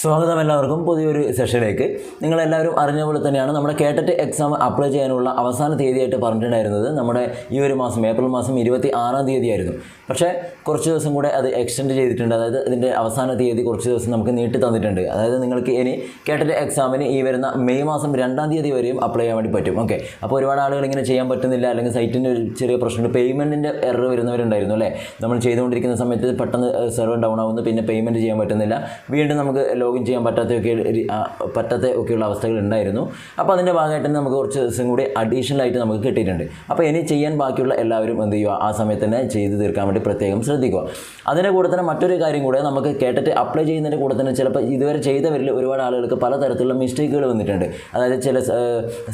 സ്വാഗതം എല്ലാവർക്കും പുതിയൊരു സെഷനിലേക്ക്. നിങ്ങളെല്ലാവരും അറിഞ്ഞ പോലെ തന്നെയാണ് നമ്മുടെ കേട്ടറ്റ് എക്സാം അപ്ലൈ ചെയ്യാനുള്ള അവസാന തീയതിയായിട്ട് പറഞ്ഞിട്ടുണ്ടായിരുന്നത്. നമ്മുടെ ഈ ഒരു മാസം ഏപ്രിൽ മാസം ഇരുപത്തി ആറാം തീയതിയായിരുന്നു. പക്ഷേ കുറച്ച് ദിവസം കൂടെ അത് എക്സ്റ്റെൻഡ് ചെയ്തിട്ടുണ്ട്. അതായത് ഇതിന്റെ അവസാന തീയതി കുറച്ച് ദിവസം നമുക്ക് നീട്ടി തന്നിട്ടുണ്ട്. അതായത് നിങ്ങൾക്ക് ഇനി കേട്ടറ്റ് എക്സാമിന് ഈ വരുന്ന മെയ് മാസം രണ്ടാം തീയതി വരെയും അപ്ലൈ ചെയ്യാൻ വേണ്ടി പറ്റും. ഓക്കെ. അപ്പോൾ ഒരുപാട് ആളുകൾ ഇങ്ങനെ ചെയ്യാൻ പറ്റുന്നില്ല. അല്ലെങ്കിൽ സൈറ്റിന്റെ ഒരു ചെറിയ പ്രശ്നമുണ്ട്. പേയ്മെന്റിന്റെ എറർ വരുന്നവരുണ്ടായിരുന്നു അല്ലേ? നമ്മൾ ചെയ്തുകൊണ്ടിരിക്കുന്ന സമയത്ത് പെട്ടെന്ന് സെർവർ ഡൗൺ ആവുന്നു. പിന്നെ പേയ്മെന്റ് ചെയ്യാൻ പറ്റുന്നില്ല. വീണ്ടും നമുക്ക് ലോഗിൻ ചെയ്യാൻ ആ, പറ്റാത്ത ഒക്കെയുള്ള അവസ്ഥകൾ ഉണ്ടായിരുന്നു. അപ്പോൾ അതിന്റെ ഭാഗമായിട്ട് തന്നെ നമുക്ക് കുറച്ച് ദിവസം കൂടി അഡീഷണൽ ആയിട്ട് നമുക്ക് കിട്ടിയിട്ടുണ്ട്. അപ്പോൾ ഇനി ചെയ്യാൻ ബാക്കിയുള്ള എല്ലാവരും എന്ത് ചെയ്യുക? ആ സമയത്ത് തന്നെ ചെയ്ത് തീർക്കാൻ വേണ്ടി പ്രത്യേകം ശ്രദ്ധിക്കുക. അതിന്റെ കൂടെ തന്നെ മറ്റൊരു കാര്യം കൂടെ നമുക്ക് കേട്ടിട്ട് അപ്ലൈ ചെയ്യുന്നതിന്റെ കൂടെ തന്നെ ചിലപ്പോൾ ഇതുവരെ ചെയ്തവരിൽ ഒരുപാട് ആളുകൾക്ക് പലതരത്തിലുള്ള മിസ്റ്റേക്കുകൾ വന്നിട്ടുണ്ട്. അതായത് ചില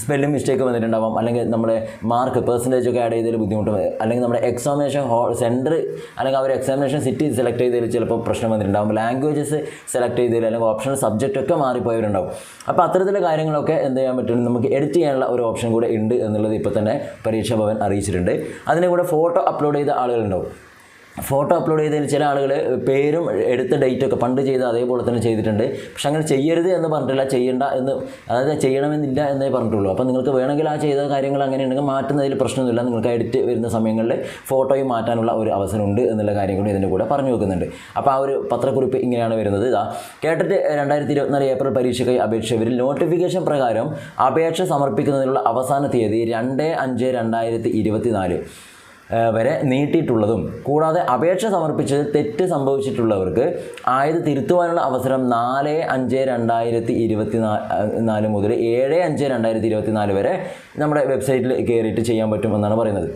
സ്പെല്ലിംഗ് മിസ്റ്റേക്ക് വന്നിട്ടുണ്ടാവാം. അല്ലെങ്കിൽ നമ്മുടെ മാർക്ക് പെർസെന്റേജ് ഒക്കെ ആഡ് ചെയ്തതിൽ ബുദ്ധിമുട്ട് അല്ലെങ്കിൽ നമ്മുടെ എക്സാമിനേഷൻ ഹോൾ സെന്റർ അല്ലെങ്കിൽ അവർ എക്സാമിനേഷൻ സിറ്റി സെലക്ട് ചെയ്തതിൽ ചിലപ്പോൾ പ്രശ്നം വന്നിട്ടുണ്ടാവും. ലാംഗ്വേജസ് സെലക്ട് ചെയ്തതിൽ അല്ലെങ്കിൽ ഓപ്ഷണൽ സബ്ജക്റ്റ് ഒക്കെ മാറിപ്പോയവരുണ്ടാവും അപ്പോൾ അത്തരത്തിലുള്ള കാര്യങ്ങളൊക്കെ എന്ത് ചെയ്യാൻ പറ്റും? നമുക്ക് എഡിറ്റ് ചെയ്യാനുള്ള ഒരു ഓപ്ഷൻ കൂടെ ഉണ്ട് എന്നുള്ളത് ഇപ്പോൾ തന്നെ പരീക്ഷാ ഭവൻ അറിയിച്ചിട്ടുണ്ട്. അതിനെ കൂടെ ഫോട്ടോ അപ്ലോഡ് ചെയ്ത ആളുകളുണ്ടാവും. ഫോട്ടോ അപ്ലോഡ് ചെയ്തതിൽ ചില ആളുകൾ പേരും എടുത്ത ഡേറ്റ് ഒക്കെ പണ്ട് ചെയ്ത അതേപോലെ തന്നെ ചെയ്തിട്ടുണ്ട്. പക്ഷെ അങ്ങനെ ചെയ്യരുത് എന്ന് പറഞ്ഞിട്ടില്ല ചെയ്യേണ്ട എന്ന് അതായത് ചെയ്യണമെന്നില്ല എന്നേ പറഞ്ഞിട്ടുള്ളൂ. അപ്പോൾ നിങ്ങൾക്ക് വേണമെങ്കിൽ ആ ചെയ്ത കാര്യങ്ങൾ അങ്ങനെയുണ്ടെങ്കിൽ മാറ്റുന്നതിൽ പ്രശ്നമൊന്നുമില്ല. നിങ്ങൾക്ക് എഡിറ്റ് വരുന്ന സമയങ്ങളിൽ ഫോട്ടോയും മാറ്റാനുള്ള ഒരു അവസരമുണ്ട് എന്നുള്ള കാര്യം കൂടി ഇതിന്റെ കൂടെ പറഞ്ഞു വെക്കുന്നുണ്ട്. അപ്പോൾ ആ ഒരു പത്രക്കുറിപ്പ് ഇങ്ങനെയാണ് വരുന്നത്. ഇതാ കേട്ടിട്ട് രണ്ടായിരത്തി ഇരുപത്തിനാല് ഏപ്രിൽ പരീക്ഷയ്ക്കായി അപേക്ഷവരിൽ നോട്ടിഫിക്കേഷൻ പ്രകാരം അപേക്ഷ സമർപ്പിക്കുന്നതിനുള്ള അവസാന തീയതി രണ്ട് അഞ്ച് രണ്ടായിരത്തി ഇരുപത്തിനാല് വരെ നീട്ടിയിട്ടുള്ളതും. കൂടാതെ അപേക്ഷ സമർപ്പിച്ച് തെറ്റ് സംഭവിച്ചിട്ടുള്ളവർക്ക് ആയത് തിരുത്തുവാനുള്ള അവസരം നാല് അഞ്ച് രണ്ടായിരത്തി ഇരുപത്തി നാല് മുതൽ ഏഴ് അഞ്ച് രണ്ടായിരത്തി ഇരുപത്തി നാല് വരെ നമ്മുടെ വെബ്സൈറ്റിൽ കയറിയിട്ട് ചെയ്യാൻ പറ്റുമെന്നാണ് പറയുന്നത്.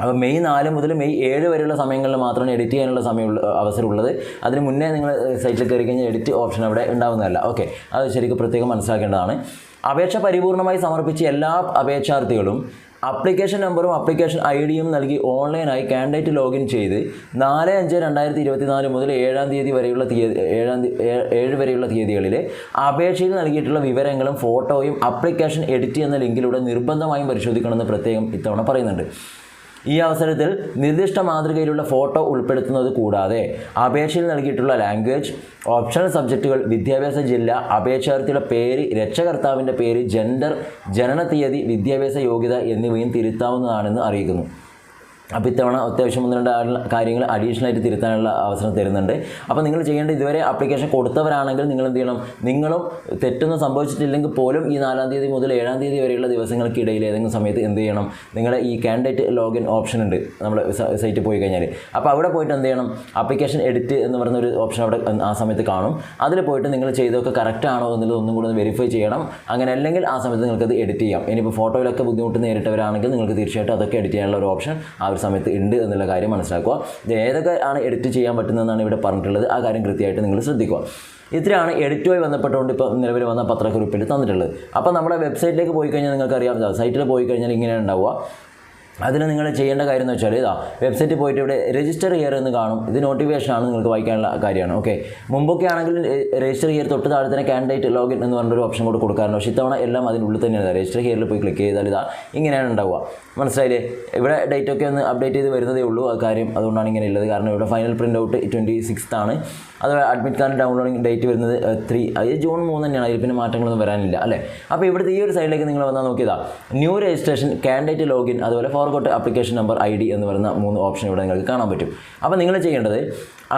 അപ്പോൾ മെയ് നാല് മുതൽ മെയ് ഏഴ് വരെയുള്ള സമയങ്ങളിൽ മാത്രമാണ് എഡിറ്റ് ചെയ്യാനുള്ള സമയമുള്ള അവസരമുള്ളത്. അതിന് മുന്നേ നിങ്ങൾ സൈറ്റിൽ കയറി കഴിഞ്ഞാൽ എഡിറ്റ് ഓപ്ഷൻ അവിടെ ഉണ്ടാവുന്നതല്ല. ഓക്കെ. അത് ശരിക്കും പ്രത്യേകം മനസ്സിലാക്കേണ്ടതാണ്. അപേക്ഷ പരിപൂർണമായി സമർപ്പിച്ച എല്ലാ അപേക്ഷാർത്ഥികളും അപ്ലിക്കേഷൻ നമ്പറും അപ്ലിക്കേഷൻ ഐ ഡിയും നൽകി ഓൺലൈനായി കാൻഡിഡേറ്റ് ലോഗിൻ ചെയ്ത് നാല് അഞ്ച് രണ്ടായിരത്തി ഇരുപത്തി നാല് മുതൽ ഏഴാം തീയതി വരെയുള്ള തീയതി ഏഴാം ഏഴ് വരെയുള്ള തീയതികളിൽ അപേക്ഷയിൽ നൽകിയിട്ടുള്ള വിവരങ്ങളും ഫോട്ടോയും അപ്ലിക്കേഷൻ എഡിറ്റ് എന്ന ലിങ്കിലൂടെ നിർബന്ധമായും പരിശോധിക്കണമെന്ന് പ്രത്യേകം ഇത്തവണ പറയുന്നുണ്ട്. ഈ അവസരത്തിൽ നിർദ്ദിഷ്ട മാതൃകയിലുള്ള ഫോട്ടോ ഉൾപ്പെടുത്തുന്നത് കൂടാതെ അപേക്ഷയിൽ നൽകിയിട്ടുള്ള ലാംഗ്വേജ് ഓപ്ഷണൽ സബ്ജക്റ്റുകൾ വിദ്യാഭ്യാസ ജില്ല അപേക്ഷാർത്ഥിയുടെ പേര് രക്ഷകർത്താവിന്റെ പേര് ജെൻഡർ ജനന തീയതി വിദ്യാഭ്യാസ യോഗ്യത എന്നിവയും തിരുത്താവുന്നതാണെന്ന് അറിയിക്കുന്നു. അപ്പോൾ ഇത്തവണ അത്യാവശ്യം ഒന്ന് രണ്ട് കാര്യങ്ങൾ അഡീഷണൽ ആയിട്ട് തിരുത്താനുള്ള അവസരം തരുന്നുണ്ട്. അപ്പോൾ നിങ്ങൾ ചെയ്യേണ്ട ഇതുവരെ അപ്ലിക്കേഷൻ കൊടുത്തവരാണെങ്കിൽ നിങ്ങൾ എന്ത് ചെയ്യണം? നിങ്ങളും തെറ്റൊന്നും സംഭവിച്ചിട്ടില്ലെങ്കിൽ പോലും ഈ നാലാം തീയതി മുതൽ ഏഴാം തീയതി വരെയുള്ള ദിവസങ്ങൾക്കിടയിൽ ഏതെങ്കിലും സമയത്ത് എന്ത് ചെയ്യണം? നിങ്ങളുടെ ഈ കാൻഡിഡേറ്റ് ലോഗിൻ ഓപ്ഷൻ ഉണ്ട്. നമ്മൾ സൈറ്റിൽ പോയി കഴിഞ്ഞാൽ അപ്പോൾ അവിടെ പോയിട്ട് എന്ത് ചെയ്യണം? ആപ്ലിക്കേഷൻ എഡിറ്റ് എന്ന് പറയുന്ന ഒരു ഓപ്ഷൻ അവിടെ ആ സമയത്ത് കാണും. അതിൽ പോയിട്ട് നിങ്ങൾ ചെയ്തൊക്കെ കറക്റ്റ് ആണോ എന്നുള്ളത് ഒന്നും കൂടെ വെരിഫൈ ചെയ്യണം. അങ്ങനെ അല്ലെങ്കിൽ ആ സമയത്ത് നിങ്ങൾക്കത് എഡിറ്റ് ചെയ്യാം. ഇനിയിപ്പോൾ ഫോട്ടോയിലൊക്കെ ബുദ്ധിമുട്ട് നേരിട്ടവരാണെങ്കിൽ നിങ്ങൾക്ക് തീർച്ചയായിട്ടും അതൊക്കെ എഡിറ്റ് ചെയ്യാനുള്ള ഒരു ഓപ്ഷൻ ആ ഒരു സമയത്ത് ഉണ്ട് എന്നുള്ള കാര്യം മനസ്സിലാക്കുക. ഇത് ഏതൊക്കെ ആണ് എഡിറ്റ് ചെയ്യാൻ പറ്റുന്നതെന്നാണ് ഇവിടെ പറഞ്ഞിട്ടുള്ളത്. ആ കാര്യം കൃത്യമായിട്ട് നിങ്ങൾ ശ്രദ്ധിക്കുക. ഇത്രയാണ് എഡിറ്റുമായി ബന്ധപ്പെട്ടുകൊണ്ട് ഇപ്പോൾ നിലവിൽ വന്ന പത്രക്കുറിപ്പിൽ തന്നിട്ടുള്ളത്. അപ്പോൾ നമ്മുടെ വെബ്സൈറ്റിലേക്ക് പോയി കഴിഞ്ഞാൽ നിങ്ങൾക്കറിയാം സൈറ്റിൽ പോയി കഴിഞ്ഞാൽ ഇങ്ങനെയാണ് ഉണ്ടാവുക. അതിൽ നിങ്ങൾ ചെയ്യേണ്ട കാര്യം എന്ന് വെച്ചാൽ ഇതാ വെബ്സൈറ്റിൽ പോയിട്ട് ഇവിടെ രജിസ്റ്റർ ചെയ്യാർ എന്ന് കാണും. ഇത് നോട്ടിഫിക്കേഷൻ ആണ് നിങ്ങൾക്ക് വായിക്കാനുള്ള കാര്യമാണ് ഓക്കെ മുമ്പൊക്കെ ആണെങ്കിൽ രജിസ്റ്റർ ചെയ്യാർ തൊട്ട് താഴെ തന്നെ കാൻഡിഡേറ്റ് ലോഗിൻ എന്ന് പറഞ്ഞൊരു ഓപ്ഷൻ കൂടെ കൊടുക്കാറുണ്ട്. പക്ഷേ ഇത്തവണ എല്ലാം അതിനുള്ളിൽ തന്നെയാണ്. രജിസ്റ്റർ ഹിയറിൽ പോയി ക്ലിക്ക് ചെയ്താൽ ഇതാ ഇങ്ങനെയാണ് ഉണ്ടാവുക. മനസ്സിലായില്ലേ? ഇവിടെ ഡേറ്റ് ഒക്കെ ഒന്ന് അപ്ഡേറ്റ് ചെയ്ത് വരുന്നതേ ഉള്ളൂ ആ കാര്യം. അതുകൊണ്ടാണ് ഇങ്ങനെ ഉള്ളത്. കാരണം ഇവിടെ final print out twenty sixth ആണ്. അത് അഡ്മിറ്റ് കാർഡ് ഡൗൺലോഡിങ് ഡേറ്റ് വരുന്നത് ത്രീ അതായത് ജൂൺ മൂന്ന് തന്നെയാണ് അതിൽ പിന്നെ മാറ്റങ്ങളൊന്നും വരാനില്ല അല്ലേ? അപ്പോൾ ഇവിടുത്തെ ഈ ഒരു സൈഡിലേക്ക് നിങ്ങൾ വന്നാൽ നോക്കിയതാ. ന്യൂ രജിസ്ട്രേഷൻ കാൻഡിഡേറ്റ് ലോഗിൻ അതുപോലെ forgot application number I D എന്ന് പറയുന്ന മൂന്ന് ഓപ്ഷൻ ഇവിടെ നിങ്ങൾക്ക് കാണാൻ പറ്റും. അപ്പോൾ നിങ്ങൾ ചെയ്യേണ്ടത്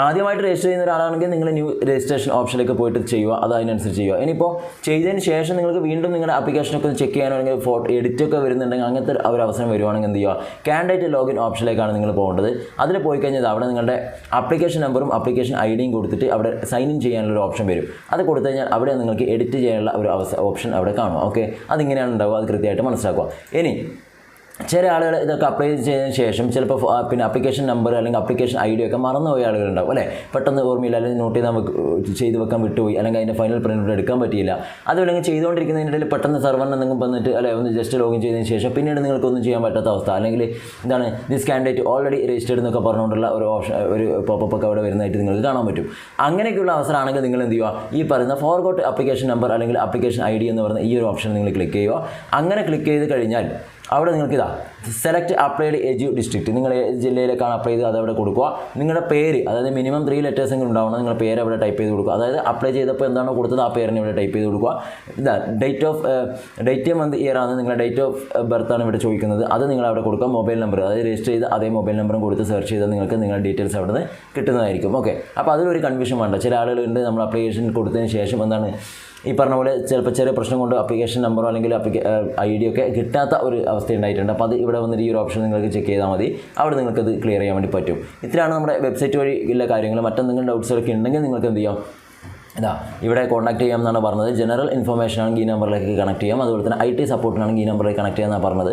ആദ്യമായിട്ട് രജിസ്റ്റർ ചെയ്യുന്ന ഒരാളാണെങ്കിൽ നിങ്ങൾ ന്യൂ രജിസ്ട്രേഷൻ ഓപ്ഷനിലേക്ക് പോയിട്ട് ചെയ്യുക അത് അതിനനുസരിച്ച് ചെയ്യുക. ഇനിയിപ്പോൾ ചെയ്തതിന് ശേഷം നിങ്ങൾക്ക് വീണ്ടും നിങ്ങളുടെ ആപ്ലിക്കേഷനൊക്കെ ഒന്ന് ചെക്ക് ചെയ്യാനാണെങ്കിൽ ഫോട്ടോ എഡിറ്റ് ഒക്കെ വരുന്നുണ്ടെങ്കിൽ അങ്ങനത്തെ ഒരു അവസരം വരുവാണെങ്കിൽ എന്ത് ചെയ്യുക? കാൻഡിഡേറ്റ് ലോഗിൻ ഓപ്ഷനിലേക്കാണ് നിങ്ങൾ പോകേണ്ടത്. അതിൽ പോയി കഴിഞ്ഞാൽ അവിടെ നിങ്ങളുടെ ആപ്ലിക്കേഷൻ നമ്പറും ആപ്ലിക്കേഷൻ ഐ ഡിയും കൊടുത്തിട്ട് അവിടെ സൈൻ ഇൻ ചെയ്യാനുള്ള ഒരു ഓപ്ഷൻ വരും. അത് കൊടുത്തു കഴിഞ്ഞാൽ അവിടെ നിങ്ങൾക്ക് എഡിറ്റ് ചെയ്യാനുള്ള ഒരു ഓപ്ഷൻ അവിടെ കാണും ഓക്കെ അതിങ്ങനെയാണ് ഉണ്ടാവുക. അത് കൃത്യമായിട്ട് മനസ്സിലാക്കുക. ഇനി ചില ആളുകൾ ഇതൊക്കെ അപ്ലൈ ചെയ്തതിന് ശേഷം ചിലപ്പോൾ പിന്നെ അപ്ലിക്കേഷൻ നമ്പർ അല്ലെങ്കിൽ അപ്ലിക്കേഷൻ ഐ ഡി ഒക്കെ മറന്നുപോയ ആളുകളുണ്ടാവും അല്ലേ? പെട്ടെന്ന് ഓർമ്മയില്ല അല്ലെങ്കിൽ നോട്ട് ചെയ്താൽ ചെയ്തു വെക്കാൻ വിട്ടുപോയി അല്ലെങ്കിൽ അതിന്റെ ഫൈനൽ പ്രിന്റ് എടുക്കാൻ പറ്റിയില്ല. അതുമല്ലെങ്കിൽ ചെയ്തുകൊണ്ടിരിക്കുന്നതിനിടയിൽ പെട്ടെന്ന് സർവറിന് എന്തെങ്കിലും വന്നിട്ട് അല്ലെ ഒന്ന് ജസ്റ്റ് ലോഗിൻ ചെയ്തതിന് ശേഷം പിന്നീട് നിങ്ങൾക്കൊന്നും ചെയ്യാൻ പറ്റാത്ത അവസ്ഥ. അല്ലെങ്കിൽ എന്താണ് ദിസ് കാൻഡിഡേറ്റ് ഓൾറെഡി രജിസ്റ്റേഡ് എന്നൊക്കെ പറഞ്ഞുകൊണ്ടുള്ള ഒരു ഓപ്ഷൻ ഒരു പോപ്പപ്പ് ഒക്കെ അവിടെ വരുന്നതായിട്ട് നിങ്ങൾക്ക് കാണാൻ പറ്റും. അങ്ങനെയൊക്കെയുള്ള അവസരമാണെങ്കിൽ നിങ്ങൾ എന്ത് ചെയ്യുക? ഈ പറയുന്ന ഫോർഗോട്ട് അപ്ലിക്കേഷൻ നമ്പർ അല്ലെങ്കിൽ അപ്ലിക്കേഷൻ ഐ ഡി എന്ന് പറയുന്ന ഈ ഒരു ഓപ്ഷൻ നിങ്ങൾ ക്ലിക്ക് ചെയ്യുക. അങ്ങനെ ക്ലിക്ക് ചെയ്ത് കഴിഞ്ഞാൽ അവിടെ നിങ്ങൾക്ക് ഇതാ സെലക്ട് അപ്ലൈഡ് എജു ഡിസ്ട്രിക്റ്റ് നിങ്ങൾ ജില്ലയിലേക്കാണ് അപ്ലൈ ചെയ്ത് അതവിടെ കൊടുക്കുക. നിങ്ങളുടെ പേര് അതായത് മിനിമം ത്രീ ലെറ്റേഴ്സ് എങ്കിലും ഉണ്ടാവണം. നിങ്ങളുടെ പേര് അവിടെ ടൈപ്പ് ചെയ്ത് കൊടുക്കുക. അതായത് അപ്ലൈ ചെയ്തപ്പോൾ എന്താണോ കൊടുത്തത്? ആ പേരിനെ ഇവിടെ ടൈപ്പ് ചെയ്ത് കൊടുക്കുക. ഇതാ date of date month year ആണ് നിങ്ങളുടെ ഡേറ്റ് ഓഫ് ബർത്താണ് ഇവിടെ ചോദിക്കുന്നത്. അത് നിങ്ങൾ അവിടെ കൊടുക്കുക. മൊബൈൽ നമ്പർ അതായത് രജിസ്റ്റർ ചെയ്ത് അതേ മൊബൈൽ നമ്പറും കൊടുത്ത് സെർച്ച് ചെയ്താൽ നിങ്ങൾക്ക് നിങ്ങളുടെ ഡീറ്റെയിൽസ് അവിടെ നിന്ന് കിട്ടുന്നതായിരിക്കും. ഓക്കെ അപ്പോൾ അതിലൊരു കൺഫ്യൂഷൻ വേണ്ട. ചില ആളുകളുണ്ട് നമ്മൾ അപ്ലിക്കേഷൻ കൊടുത്തതിന് ശേഷം എന്താണ് ഈ പറഞ്ഞ പോലെ ചിലപ്പോൾ ചെറിയ പ്രശ്നം കൊണ്ട് അപ്ലിക്കേഷൻ നമ്പറോ അല്ലെങ്കിൽ ഐ ഡി ഒക്കെ കിട്ടാത്ത ഒരു അവസ്ഥ ഉണ്ടായിട്ടുണ്ട്. അപ്പോൾ അത് ഇവിടെ വന്നിട്ട് ഈ ഒരു ഓപ്ഷൻ നിങ്ങൾക്ക് ചെക്ക് ചെയ്താൽ മതി. അവിടെ നിങ്ങൾക്കത് ക്ലിയർ ചെയ്യാൻ വേണ്ടി പറ്റും. ഇത്രയാണ് നമ്മുടെ വെബ്സൈറ്റ് വഴി ഉള്ള കാര്യങ്ങൾ. മറ്റെന്തെങ്കിലും ഡൗട്ട്സുകളൊക്കെ ഉണ്ടെങ്കിൽ നിങ്ങൾക്ക് എന്ത് ചെയ്യാം? ഇതാ ഇവിടെ കോൺടാക്ട് ചെയ്യാം എന്നാണ് പറഞ്ഞത്. ജനറൽ ഇൻഫർമേഷൻ ആണെങ്കിൽ ഈ നമ്പറിലേക്ക് കണക്ട് ചെയ്യാം. അതുപോലെ തന്നെ ഐ ടി സപ്പോർട്ടിനാണെങ്കിൽ ഈ നമ്പറിലേക്ക് കണക്ട് ചെയ്യാമെന്നാണ് പറഞ്ഞത്.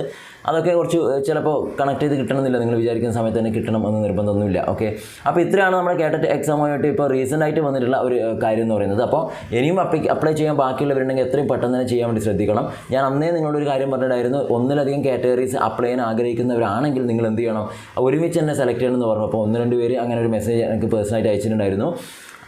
അതൊക്കെ കുറച്ച് ചിലപ്പോൾ കണക്ട് ചെയ്ത് കിട്ടണമെന്നില്ല. നിങ്ങൾ വിചാരിക്കുന്ന സമയത്ത് തന്നെ കിട്ടണം എന്ന് നിർബന്ധമൊന്നുമില്ല. ഓക്കെ അപ്പോൾ ഇത്രയാണ് നമ്മുടെ കേട്ടിട്ട് എക്സാമായിട്ട് ഇപ്പോൾ റീസെന്റ് ആയിട്ട് വന്നിട്ടുള്ള ഒരു കാര്യം എന്ന് പറയുന്നത്. അപ്പോൾ ഇനിയും അപ്ലൈ അപ്ലൈ ചെയ്യാൻ ബാക്കിയുള്ളവരുണ്ടെങ്കിൽ എത്രയും പെട്ടെന്ന് തന്നെ ചെയ്യാൻ വേണ്ടി ശ്രദ്ധിക്കണം. ഞാൻ അന്നേ നിങ്ങളോട് ഒരു കാര്യം പറഞ്ഞിട്ടുണ്ടായിരുന്നു. ഒന്നിലധികം കാറ്റഗറീസ് അപ്ലൈ ചെയ്യാൻ ആഗ്രഹിക്കുന്നവരാണെങ്കിൽ നിങ്ങൾ എന്ത് ചെയ്യണം? ഒരുമിച്ച് തന്നെ സെലക്ട് ചെയ്യണമെന്ന് പറഞ്ഞു അപ്പോൾ ഒന്ന് രണ്ട് പേര് അങ്ങനെ ഒരു മെസ്സേജ് എനിക്ക് പേഴ്സണലായിട്ട് അയച്ചിട്ടുണ്ടായിരുന്നു.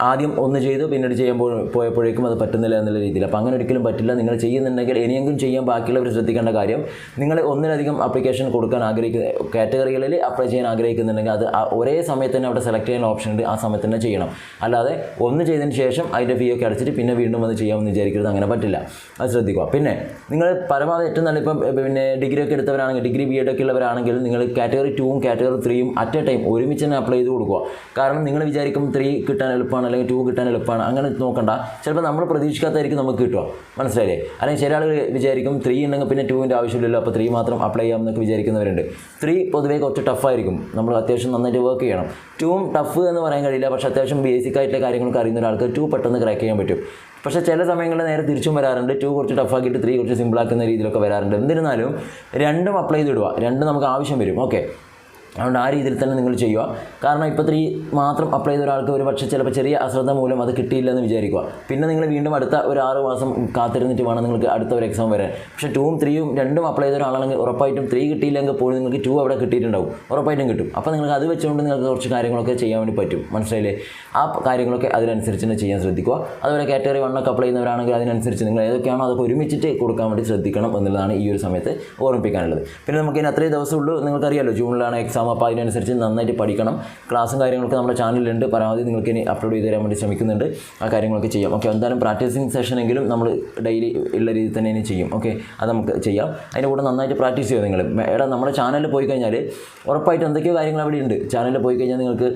ആദ്യം ഒന്ന് ചെയ്തു പിന്നീട് ചെയ്യുമ്പോൾ പോയപ്പോഴേക്കും അത് പറ്റുന്നില്ല എന്നുള്ള രീതിയിൽ. അപ്പോൾ അങ്ങനെ ഒരിക്കലും പറ്റില്ല. നിങ്ങൾ ചെയ്യുന്നുണ്ടെങ്കിൽ ഇനിയെങ്കിലും ചെയ്യാൻ ബാക്കിയുള്ളവർ ശ്രദ്ധിക്കേണ്ട കാര്യം നിങ്ങൾ ഒന്നിലധികം അപ്ലിക്കേഷൻ കൊടുക്കാൻ ആഗ്രഹിക്കുന്ന കാറ്റഗറികളിൽ അപ്ലൈ ചെയ്യാൻ ആഗ്രഹിക്കുന്നുണ്ടെങ്കിൽ അത് ഒരേ സമയത്ത് തന്നെ അവിടെ സെലക്ട് ചെയ്യാൻ ഓപ്ഷൻ ഉണ്ട്. ആ സമയത്ത് തന്നെ ചെയ്യണം. അല്ലാതെ ഒന്ന് ചെയ്തതിന് ശേഷം അതിന്റെ ഫീ ഒക്കെ അടച്ചിട്ട് പിന്നെ വീണ്ടും അത് ചെയ്യാമെന്ന് വിചാരിക്കരുത്. അങ്ങനെ പറ്റില്ല. അത് ശ്രദ്ധിക്കുക. പിന്നെ നിങ്ങൾ പരമാവധി ഏറ്റവും നല്ല ഇപ്പം പിന്നെ ഡിഗ്രി ഒക്കെ എടുത്തവരാണെങ്കിൽ ഡിഗ്രി ബി എഡ് ഒക്കെ ഉള്ളവരാണെങ്കിൽ നിങ്ങൾ കാറ്റഗറി ടൂവും കാറ്റഗറി ത്രീയും അറ്റ് എ ടൈം ഒരുമിച്ച് തന്നെ അപ്ലൈ ചെയ്ത് കൊടുക്കുക. കാരണം നിങ്ങൾ വിചാരിക്കും ത്രീ കിട്ടാൻ എളുപ്പമാണ് അല്ലെങ്കിൽ ടു കിട്ടാൻ എളുപ്പമാണ്. അങ്ങനെ നോക്കണ്ട. ചിലപ്പോൾ നമ്മൾ പ്രതീക്ഷിക്കാത്തായിരിക്കും നമുക്ക് കിട്ടുക. മനസ്സിലായില്ലേ? അല്ലെങ്കിൽ ചില ആളുകൾ വിചാരിക്കും ത്രീ ഉണ്ടെങ്കിൽ പിന്നെ ടുവിന്റെ ആവശ്യമില്ലല്ലോ. അപ്പോൾ ത്രീ മാത്രം അപ്ലൈ ചെയ്യാം എന്നൊക്കെ വിചാരിക്കുന്നവരുണ്ട്. ത്രീ പൊതുവേ കുറച്ച് ടഫായിരിക്കും നമ്മൾ അത്യാവശ്യം നന്നായിട്ട് വർക്ക് ചെയ്യണം. ടൂവും ടഫ് എന്ന് പറയാൻ കഴിയില്ല. പക്ഷേ അത്യാവശ്യം ബേസിക് ആയിട്ടുള്ള കാര്യങ്ങളൊക്കെ അറിയുന്ന ഒരാൾക്ക് ടു പെട്ടെന്ന് ക്രാക്ക് ചെയ്യാൻ പറ്റും. പക്ഷേ ചില സമയങ്ങളിൽ നേരെ തിരിച്ചും വരാറുണ്ട്. ടു കുറച്ച് ടഫാക്കിയിട്ട് ത്രീ കുറച്ച് സിമ്പിളാക്കുന്ന രീതിയിലൊക്കെ വരാറുണ്ട്. എന്നിരുന്നാലും രണ്ടും അപ്ലൈ ചെയ്തിടുക. രണ്ടും നമുക്ക് ആവശ്യം വരും. ഓക്കെ അതുകൊണ്ട് ആ രീതിയിൽ തന്നെ നിങ്ങൾ ചെയ്യുക. കാരണം ഇപ്പോൾ ഈ മാത്രം അപ്ലൈ ചെയ്ത ഒരാൾക്ക് ഒരു പക്ഷേ ചിലപ്പോൾ ചെറിയ അശ്രദ്ധ മൂലം അത് കിട്ടിയില്ല എന്ന് വിചാരിക്കുക. പിന്നെ നിങ്ങൾ വീണ്ടും അടുത്ത ഒരു ആറ് മാസം കാത്തിരുന്നിട്ട് വേണം നിങ്ങൾക്ക് അടുത്ത ഒരു എക്സാം വരാൻ. പക്ഷേ ടൂവും ത്രീയും രണ്ടും അപ്ലൈ ചെയ്ത ഒരാളാണെങ്കിൽ ഉറപ്പായിട്ടും ത്രീ കിട്ടിയില്ലെങ്കിൽ പോലും നിങ്ങൾക്ക് ടു അവിടെ കിട്ടിയിട്ടുണ്ടാവും. ഉറപ്പായിട്ടും കിട്ടും. അപ്പോൾ നിങ്ങൾക്ക് അത് വെച്ചുകൊണ്ട് നിങ്ങൾക്ക് കുറച്ച് കാര്യങ്ങളൊക്കെ ചെയ്യാൻ വേണ്ടി പറ്റും. മനസ്സിലായില്ലേ? ആ കാര്യങ്ങളൊക്കെ അതിനനുസരിച്ച് തന്നെ ചെയ്യാൻ ശ്രദ്ധിക്കുക. അതുപോലെ കാറ്റഗറി വണ്ണൊക്കെ അപ്ലൈ ചെയ്യുന്നവരാണെങ്കിൽ അതിനനുസരിച്ച് നിങ്ങൾ ഏതൊക്കെയാണോ അതൊക്കെ ഒരുമിച്ചിട്ട് കൊടുക്കാൻ വേണ്ടി ശ്രദ്ധിക്കണം എന്നുള്ളതാണ് ഈ ഒരു സമയത്ത് ഓർമ്മിപ്പിക്കാനുള്ളത്. പിന്നെ നമുക്ക് ഇനി അത്രയും ദിവസമുള്ളൂ. നിങ്ങൾക്കറിയാമല്ലോ ജൂണിലാണ് എക്സാം അപ്പോൾ അതിനനുസരിച്ച് നന്നായിട്ട് പഠിക്കണം. ക്ലാസ്സും കാര്യങ്ങളൊക്കെ നമ്മുടെ ചാനലിലുണ്ട്. പരമാവധി നിങ്ങൾക്ക് ഇനി അപ്ലോഡ് ചെയ്ത് തരാൻ വേണ്ടി ശ്രമിക്കുന്നുണ്ട്. ആ കാര്യങ്ങളൊക്കെ ചെയ്യാം. ഓക്കെ എന്തായാലും പ്രാക്ടീസിങ് സെഷനെങ്കിലും നമ്മൾ ഡെയിലി ഉള്ള രീതിയിൽ തന്നെ ഇനി ചെയ്യും. ഓക്കെ അത് നമുക്ക് ചെയ്യാം. അതിന്റെ കൂടെ നന്നായിട്ട് പ്രാക്ടീസ് ചെയ്യുക നിങ്ങൾ. എടാ നമ്മുടെ ചാനലിൽ പോയി കഴിഞ്ഞാൽ ഉറപ്പായിട്ട് എന്തൊക്കെയോ കാര്യങ്ങൾ അവിടെ ഉണ്ട്. ചാനലിൽ പോയി കഴിഞ്ഞാൽ നിങ്ങൾക്ക്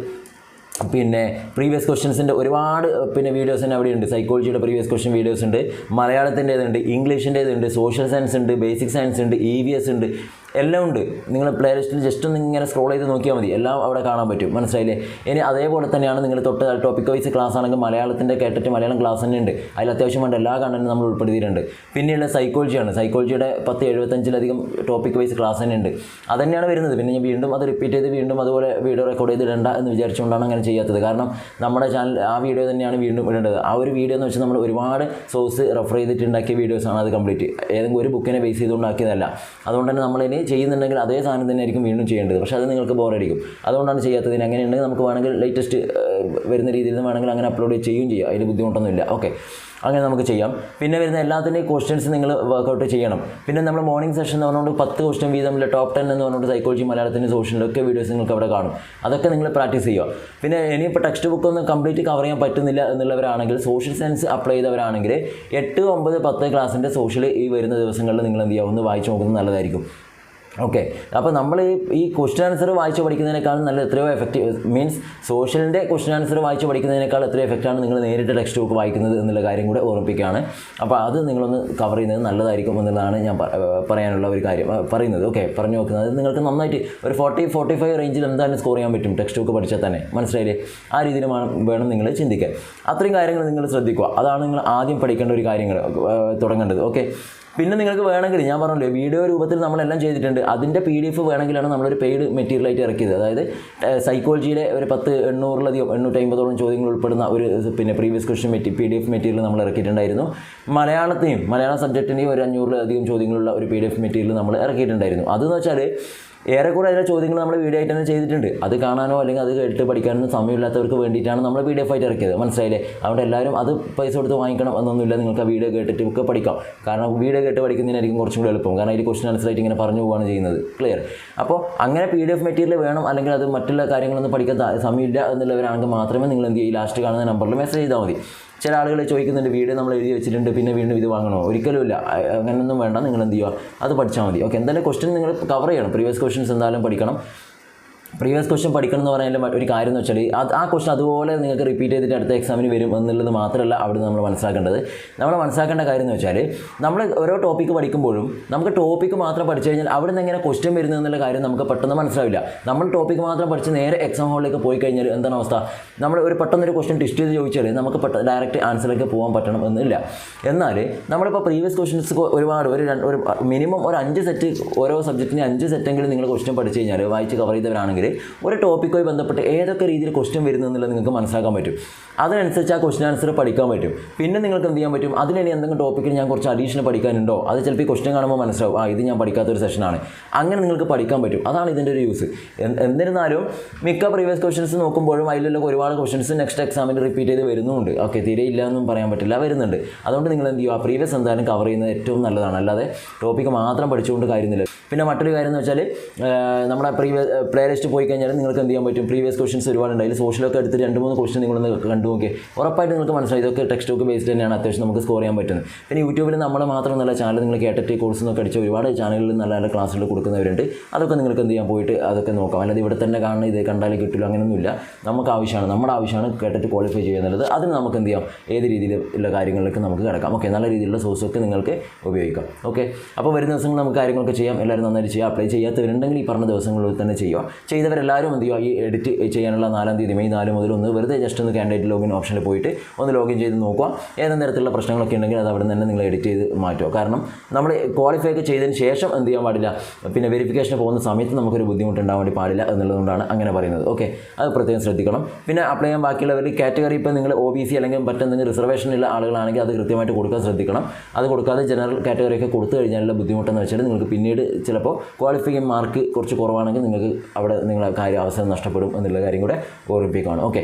പിന്നെ പ്രീവിയസ് ക്വസ്റ്റ്യൻസിന്റെ ഒരുപാട് പിന്നെ വീഡിയോസ് തന്നെ അവിടെ ഉണ്ട്. സൈക്കോളജിയുടെ പ്രീവിയസ് ക്വസ്റ്റ്യൻ വീഡിയോസ് ഉണ്ട്. മലയാളത്തിന്റേതുണ്ട് ഇംഗ്ലീഷിന്റേതുണ്ട് സോഷ്യൽ സയൻസ് ഉണ്ട് ബേസിക് സയൻസ് ഉണ്ട് ഇ വി എസ് ഉണ്ട്. എല്ലാം ഉണ്ട്. നിങ്ങൾ പ്ലേ ലിസ്റ്റിൽ ജസ്റ്റ് ഒന്ന് ഇങ്ങനെ സ്ക്രോൾ ചെയ്ത് നോക്കിയാൽ മതി. എല്ലാം അവിടെ കാണാൻ പറ്റും. മനസ്സിലായില്ലേ? ഇനി അതേപോലെ തന്നെയാണ് നിങ്ങൾ തൊട്ട് ടോപ്പിക് വൈസ് ക്ലാസ് ആണെങ്കിൽ മലയാളത്തിന്റെ കേട്ടിട്ട് മലയാളം ക്ലാസ് തന്നെ ഉണ്ട്. അതിൽ അത്യാവശ്യം വേണ്ട എല്ലാ കണ്ടന്റും നമ്മൾ ഉൾപ്പെടുത്തിയിട്ടുണ്ട്. പിന്നെയുള്ള സൈക്കോളജിയാണ് സൈക്കോളജിയുടെ പത്ത് എഴുപത്തഞ്ചിലധികം ടോപ്പിക് വൈസ് ക്ലാസ് തന്നെ ഉണ്ട്. അത് തന്നെയാണ് വരുന്നത്. പിന്നെ ഞാൻ വീണ്ടും അത് റിപ്പീറ്റ് ചെയ്ത് വീണ്ടും അതുപോലെ വീഡിയോ റെക്കോർഡ് ചെയ്ത് എന്ന് വിചാരിച്ചുകൊണ്ടാണ് അങ്ങനെ ചെയ്യാത്തത്. കാരണം നമ്മുടെ ചാനൽ ആ വീഡിയോ തന്നെയാണ് വീണ്ടും ഇടേണ്ടത്. ആ ഒരു വീഡിയോ എന്ന് വെച്ചാൽ നമ്മൾ ഒരുപാട് സോഴ്സ് റെഫർ ചെയ്തിട്ടുണ്ടാക്കിയ വീഡിയോസാണ് അത് കംപ്ലീറ്റ് ഏതെങ്കിലും ഒരു ബുക്കിനെ ബേസ് ചെയ്തുകൊണ്ടാക്കിയതല്ല. അതുകൊണ്ട് തന്നെ നമ്മളിനി ചെയ്യുന്നുണ്ടെങ്കിൽ അതേ സാധനം തന്നെ ആയിരിക്കും വീണ്ടും ചെയ്യേണ്ടത്. പക്ഷേ അത് നിങ്ങൾക്ക് ബോറടിക്കും. അതുകൊണ്ടാണ് ചെയ്യാത്തതിന് അങ്ങനെയുണ്ടെങ്കിൽ നമുക്ക് വേണമെങ്കിൽ ലേറ്റസ്റ്റ് വരുന്ന രീതിയിൽ വേണമെങ്കിൽ അങ്ങനെ അപ്ലോഡ് ചെയ്യുകയും ചെയ്യാം. അതിൽ ബുദ്ധിമുട്ടൊന്നുമില്ല. ഓക്കെ അങ്ങനെ നമുക്ക് ചെയ്യാം. പിന്നെ വരുന്ന എല്ലാത്തിന്റെയും ക്വസ്റ്റ്യൻസ് നിങ്ങൾ വർക്കൗട്ട് ചെയ്യണം. പിന്നെ നമ്മൾ മോർണിംഗ് സെഷൻ എന്ന് പറഞ്ഞുകൊണ്ട് പത്ത് ക്വസ്റ്റ്യൻ വീതം ടോപ്പ് ടെൻ എന്ന് പറഞ്ഞുകൊണ്ട് സൈക്കോളജി മലയാളത്തിന്റെ സോഷ്യലിന്റെ ഒക്കെ വീഡിയോസ് നിങ്ങൾക്ക് അവിടെ കാണും. അതൊക്കെ നിങ്ങൾ പ്രാക്ടീസ് ചെയ്യുക. പിന്നെ ഇനിയിപ്പോൾ ടെക്സ്റ്റ് ബുക്ക് ഒന്നും കംപ്ലീറ്റ് കവർ ചെയ്യാൻ പറ്റുന്നില്ല എന്നുള്ളവരാണെങ്കിൽ സോഷ്യൽ സയൻസ് അപ്ലൈ ചെയ്തവരാണെങ്കിൽ എട്ട് ഒമ്പത് പത്ത് ക്ലാസ്സിന്റെ സോഷ്യൽ ഈ വരുന്ന ദിവസങ്ങളിൽ നിങ്ങൾ എന്ത് ചെയ്യുക ഒന്ന് വായിച്ച് നോക്കുന്നത് നല്ലതായിരിക്കും. ഓക്കെ അപ്പോൾ നമ്മൾ ഈ ക്വസ്റ്റ്യൻ ആൻസർ വായിച്ച് പഠിക്കുന്നതിനേക്കാളും നല്ല എത്രയോ എഫക്റ്റീവ് മീൻസ് സോഷ്യലിന്റെ ക്വസ്റ്റ്യൻ ആൻസർ വായിച്ച് പഠിക്കുന്നതിനേക്കാൾ എത്രയോ എഫക്റ്റാണ് നിങ്ങൾ നേരിട്ട് ടെക്സ്റ്റ് ബുക്ക് വായിക്കുന്നത് എന്നുള്ള കാര്യം കൂടെ ഓർമ്മിപ്പിക്കുകയാണ്. അപ്പോൾ അത് നിങ്ങളൊന്ന് കവർ ചെയ്യുന്നത് നല്ലതായിരിക്കും എന്നുള്ളതാണ് ഞാൻ പറയാനുള്ള ഒരു കാര്യം പറയുന്നത്. ഓക്കെ പറഞ്ഞു നോക്കുന്നത്. നിങ്ങൾക്ക് നന്നായിട്ട് ഒരു ഫോർട്ടി ഫോർട്ടി ഫൈവ് റേഞ്ചിൽ എന്തായാലും സ്കോർ ചെയ്യാൻ പറ്റും ടെക്സ്റ്റ് ബുക്ക് പഠിച്ചാൽ തന്നെ. മനസ്സിലായില്ലേ? ആ രീതിയിൽ വേണം നിങ്ങൾ ചിന്തിക്കാൻ. അത്രയും കാര്യങ്ങൾ നിങ്ങൾ ശ്രദ്ധിക്കുക. അതാണ് നിങ്ങൾ ആദ്യം പഠിക്കേണ്ട ഒരു കാര്യങ്ങൾ തുടങ്ങേണ്ടത്. ഓക്കെ പിന്നെ നിങ്ങൾക്ക് വേണമെങ്കിൽ ഞാൻ പറഞ്ഞല്ലോ വീഡിയോ രൂപത്തിൽ നമ്മളെല്ലാം ചെയ്തിട്ടുണ്ട്. അതിന്റെ പി ഡി എഫ് വേണമെങ്കിലാണ് നമ്മളൊരു പെയ്ഡ് മെറ്റീരിയലായിട്ട് ഇറക്കിയത്. അതായത് സൈക്കോളജിയിലെ ഒരു പത്ത് എണ്ണൂറിലധികം എണ്ണൂറ്റി അമ്പതോളം ചോദ്യങ്ങൾ ഉൾപ്പെടുന്ന ഒരു പിന്നെ പ്രീവിയസ് ക്വസ്റ്റ്യൻ മെറ്റി പി ഡി എഫ് മെറ്റീരിയൽ നമ്മൾ ഇറക്കിയിട്ടുണ്ടായിരുന്നു. മലയാളത്തെയും മലയാള സബ്ജക്റ്റിന്റെയും ഒരു അഞ്ഞൂറിലധികം ചോദ്യങ്ങളുള്ള ഒരു പി ഡി എഫ് മെറ്റീരിയൽ നമ്മൾ ഇറക്കിയിട്ടുണ്ടായിരുന്നു. അതെന്ന് വെച്ചാൽ ഏറെക്കുറെ അതിലെ ചോദ്യങ്ങൾ നമ്മൾ വീഡിയോ ആയിട്ട് തന്നെ ചെയ്തിട്ടുണ്ട്. അത് കാണാനോ അല്ലെങ്കിൽ അത് കേട്ട് പഠിക്കാനോ സമയമില്ലാത്തവർക്ക് വേണ്ടിയിട്ടാണ് നമ്മൾ പി ഡി എഫ് ആയിട്ട് ഇറക്കിയത്. മനസ്സിലായില്ലേ? അതുകൊണ്ട് എല്ലാവരും അത് പൈസ കൊടുത്ത് വാങ്ങിക്കണം എന്നൊന്നുമില്ല. നിങ്ങൾക്ക് ആ വീഡിയോ കേട്ടിട്ട് ഒക്കെ പഠിക്കാം. കാരണം വീഡിയോ കേട്ട് പഠിക്കുന്നതിനായിരിക്കും കുറച്ചും കൂടി എളുപ്പം. കാരണം അതിൽ ക്വസ്റ്റൻ ആൻസർ ആയിട്ട് ഇങ്ങനെ പറഞ്ഞു പോവുകയാണ് ചെയ്യുന്നത്. ക്ലിയർ അപ്പോൾ അങ്ങനെ പി ഡി എഫ് മെറ്റീരിയൽ വേണം അല്ലെങ്കിൽ അത് മറ്റുള്ള കാര്യങ്ങളൊന്നും പഠിക്കാൻ സമയമില്ല എന്നുള്ളവരാണെങ്കിൽ മാത്രമേ നിങ്ങൾ എന്ത് ചെയ്യും ലാസ്റ്റ് കാണുന്ന നമ്പറിൽ മെസ്സേജ് ചെയ്താൽ മതി. ചില ആളുകൾ ചോദിക്കുന്നുണ്ട് വീട് നമ്മൾ എഴുതി വെച്ചിട്ടുണ്ട് പിന്നെ വീണ്ടും ഇത് വാങ്ങണോ? ഒരിക്കലുമില്ല. ഇല്ല അങ്ങനെയൊന്നും വേണ്ട നിങ്ങൾ എന്ത് ചെയ്യുക? അത് പഠിച്ചാൽ മതി. ഓക്കെ എന്തായാലും ക്വസ്റ്റ്യൻ നിങ്ങൾ കവർ ചെയ്യണം. പ്രീവിയസ് ക്വസ്റ്റ്യൻസ് എന്തായാലും പഠിക്കണം. പ്രീവിയസ് ക്വസ്റ്റ്യൻ പഠിക്കണം എന്ന് പറയുന്നതിൽ ഒരു കാര്യം എന്ന് വെച്ചാൽ അത് ആ ക്വസ്റ്റ്യൻ അതുപോലെ നിങ്ങൾക്ക് റിപ്പീറ്റ് ചെയ്തിട്ട് അടുത്ത എക്സാമിന് വരും എന്നുള്ളത് മാത്രമല്ല അവിടെ നമ്മൾ മനസ്സിലാക്കേണ്ടത്. നമ്മൾ മനസ്സിലാക്കേണ്ട കാര്യം എന്ന് വെച്ചാൽ നമ്മൾ ഓരോ ടോപ്പിക്ക് പഠിക്കുമ്പോഴും നമുക്ക് ടോപ്പിക്ക് മാത്രം പഠിച്ചു കഴിഞ്ഞാൽ അവിടെ നിന്ന് എങ്ങനെ ക്വസ്റ്റ്യൻ വരുന്നത് എന്നുള്ള കാര്യം നമുക്ക് പെട്ടെന്ന് മനസ്സിലാവില്ല. നമ്മൾ ടോപ്പിക്ക് മാത്രം പഠിച്ച് നേരെ എക്സാം ഹാളിലേക്ക് പോയി കഴിഞ്ഞാൽ എന്താണ് അവസ്ഥ? നമ്മൾ ഒരു പെട്ടെന്നൊരു ക്വസ്റ്റ്യൻ ടിസ്റ്റ് ചെയ്ത് ചോദിച്ചാൽ നമുക്ക് പെട്ടെന്ന് ഡയറക്റ്റ് ആൻസറിലേക്ക് പോകാൻ പറ്റണം എന്നില്ല. എന്നാൽ നമ്മളിപ്പോൾ പ്രീവിയസ് ക്വസ്റ്റ്യൻസ് ഒരുപാട് ഒരു രണ്ട് ഒരു മിനിമം ഒരു അഞ്ച് സെറ്റ് ഓരോ സബ്ജക്റ്റിന് അഞ്ച് സെറ്റെങ്കിലും നിങ്ങൾ ക്വസ്റ്റ്യൻ പഠിച്ചു കഴിഞ്ഞാൽ വായിച്ച് കവർ ചെയ്തവരാണെങ്കിൽ ഒരു ടോപ്പിക്കുമായി ബന്ധപ്പെട്ട് ഏതൊക്കെ രീതിയിൽ ക്വസ്റ്റ്യൻ വരുന്നു എന്നുള്ളത് നിങ്ങൾക്ക് മനസ്സിലാക്കാൻ പറ്റും. അതിനനുസരിച്ച് ആ ക്വസ്റ്റ്യൻ ആൻസർ പഠിക്കാൻ പറ്റും. പിന്നെ നിങ്ങൾക്ക് എന്ത് ചെയ്യാൻ പറ്റും? അതിന് ഇനി എന്തെങ്കിലും ടോപ്പിക്കിൽ ഞാൻ കുറച്ച് അഡീഷണൽ പഠിക്കാനുണ്ടോ? അത് ചിലപ്പോൾ ക്വസ്റ്റ്യൻ കാണുമ്പോൾ മനസ്സിലാവും. ആ ഇത് ഞാൻ പഠിക്കാത്തൊരു സെഷനാണ് അങ്ങനെ നിങ്ങൾക്ക് പഠിക്കാൻ പറ്റും. അതാണ് ഇതിന്റെ ഒരു യൂസ് എന്നിരുന്നാലും മിക്ക പ്രീവിയസ് ക്വസ്റ്റ്യൻസ് നോക്കുമ്പോഴും അതിലുള്ള ഒരുപാട് ക്വസ്റ്റ്യൻസ് നെക്സ്റ്റ് എക്സാമിന് റിപ്പീറ്റ് ചെയ്ത് വരുന്നുണ്ട് ഓക്കെ തീരെ ഇല്ല എന്നും പറയാൻ പറ്റില്ല വരുന്നുണ്ട്. അതുകൊണ്ട് നിങ്ങൾ എന്ത് ചെയ്യുക? പ്രീവിയസ് എന്തായാലും കവർ ചെയ്യുന്നത് ഏറ്റവും നല്ലതാണ്. അല്ലാതെ ടോപ്പിക്ക് മാത്രം പഠിച്ചുകൊണ്ട് കാര്യമില്ല. പിന്നെ മറ്റൊരു കാര്യം എന്ന് വെച്ചാൽ നമ്മുടെ പ്രീവിയസ് പ്ലേ ലിസ്റ്റ് പോയി കഴിഞ്ഞാൽ നിങ്ങൾക്ക് എന്ത് ചെയ്യാൻ പറ്റും? പ്രീവിയസ് ക്വസ്റ്റൻസ് ഒരുപാടുണ്ട് അതിൽ സോഷ്യലൊക്കെ എടുത്ത് രണ്ട് മൂന്ന് ക്വസ്റ്റ്യൻ നിങ്ങളൊന്ന് കണ്ടു നോക്കി ഉറപ്പായിട്ട് നിങ്ങൾക്ക് മനസ്സിലായി. ഇതൊക്കെ ടെക്സ്റ്റ് ബുക്ക് ബേസ്ഡ് തന്നെയാണ് അത്യാവശ്യം നമുക്ക് സ്കോർ ചെയ്യാൻ പറ്റുന്നത്. പിന്നെ യൂട്യൂബിൽ നമ്മളെ മാത്രം നല്ല ചാനൽ നിങ്ങൾ കേട്ടിട്ട് കോഴ്സ് എന്നൊക്കെ അടിച്ച ഒരുപാട് ചാനലുകളിൽ നല്ല നല്ല ക്ലാസ്സുകൾ കൊടുക്കുന്നവരുണ്ട്. അതൊക്കെ നിങ്ങൾക്ക് എന്ത് ചെയ്യാൻ പോയിട്ട് അതൊക്കെ നോക്കാം. അല്ലാതെ ഇവിടെ തന്നെ കാണുന്ന ഇത് കണ്ടാലേ കിട്ടില്ല അങ്ങനെയൊന്നുമില്ല നമുക്ക് ആവശ്യമാണ്. നമ്മുടെ ആവശ്യമാണ് കേട്ടിട്ട് ക്വാളിഫൈ ചെയ്യുക എന്നുള്ളത് അതിന് നമുക്ക് എന്ത് ചെയ്യാം? ഏത് രീതിയിലുള്ള കാര്യങ്ങളിലേക്ക് നമുക്ക് കിടക്കാം. ഓക്കെ നല്ല രീതിയിലുള്ള സോഴ്സൊക്കെ നിങ്ങൾക്ക് ഉപയോഗിക്കാം. ഓക്കെ അപ്പോൾ വരുന്ന ദിവസങ്ങൾ നമുക്ക് കാര്യങ്ങളൊക്കെ ചെയ്യാം. എല്ലാവരും നന്നായിട്ട് ചെയ്യുക അപ്ലൈ ചെയ്യാത്തവരുണ്ടെങ്കിൽ ഈ പറഞ്ഞ ദിവസങ്ങളിൽ തന്നെ ചെയ്യുക. ചെയ്തവരെല്ലാവരും എന്ത് ചെയ്യുക ഈ എഡിറ്റ് ചെയ്യാനുള്ള നാലാം തീയതി മെയ് നാല് മുതൽ ഒന്ന് വെറുതെ ജസ്റ്റ് ഒന്ന് കാൻഡിഡേറ്റ് ലോഗിൻ ഓപ്ഷനിൽ പോയിട്ട് ഒന്ന് ലോഗിൻ ചെയ്ത് നോക്കുക ഏതെങ്കിലും തരത്തിലുള്ള പ്രശ്നങ്ങളൊക്കെ ഉണ്ടെങ്കിൽ അത് അവിടെ തന്നെ നിങ്ങൾ എഡിറ്റ് ചെയ്ത് മാറ്റുക കാരണം നമ്മൾ ക്വാളിഫൈ ഒക്കെ ചെയ്തതിന് ശേഷം എന്ത് ചെയ്യാൻ പാടില്ല? പിന്നെ വെരിഫിക്കേഷന് പോകുന്ന സമയത്ത് നമുക്കൊരു ബുദ്ധിമുട്ടുണ്ടാവാൻ വേണ്ടി പാടില്ല എന്നുള്ളതുകൊണ്ടാണ് അങ്ങനെ പറയുന്നത്. ഓക്കെ അത് പ്രത്യേകം ശ്രദ്ധിക്കണം. പിന്നെ അപ്ലൈ ചെയ്യാൻ ബാക്കിയുള്ളവർ കാറ്റഗറി ഇപ്പോൾ നിങ്ങൾ ഒ ബി സി അല്ലെങ്കിൽ മറ്റെന്തെങ്കിലും റിസർവേഷനുള്ള ആളുകളാണെങ്കിൽ അത് കൃത്യമായിട്ട് കൊടുക്കാൻ ശ്രദ്ധിക്കണം. അത് കൊടുക്കാതെ ജനറൽ കാറ്റഗറി ഒക്കെ കൊടുത്തു കഴിഞ്ഞാലുള്ള ബുദ്ധിമുട്ടെന്ന് വെച്ചാൽ നിങ്ങൾക്ക് പിന്നീട് ചിലപ്പോൾ ക്വാളിഫൈയിങ് മാർക്ക് കുറച്ച് കുറവാണെങ്കിൽ നിങ്ങൾക്ക് അവിടെ നിങ്ങളെ കാര്യം അവസരം നഷ്ടപ്പെടും എന്നുള്ള കാര്യം കൂടെ ഓർമ്മിപ്പിക്കുകയാണ്. ഓക്കെ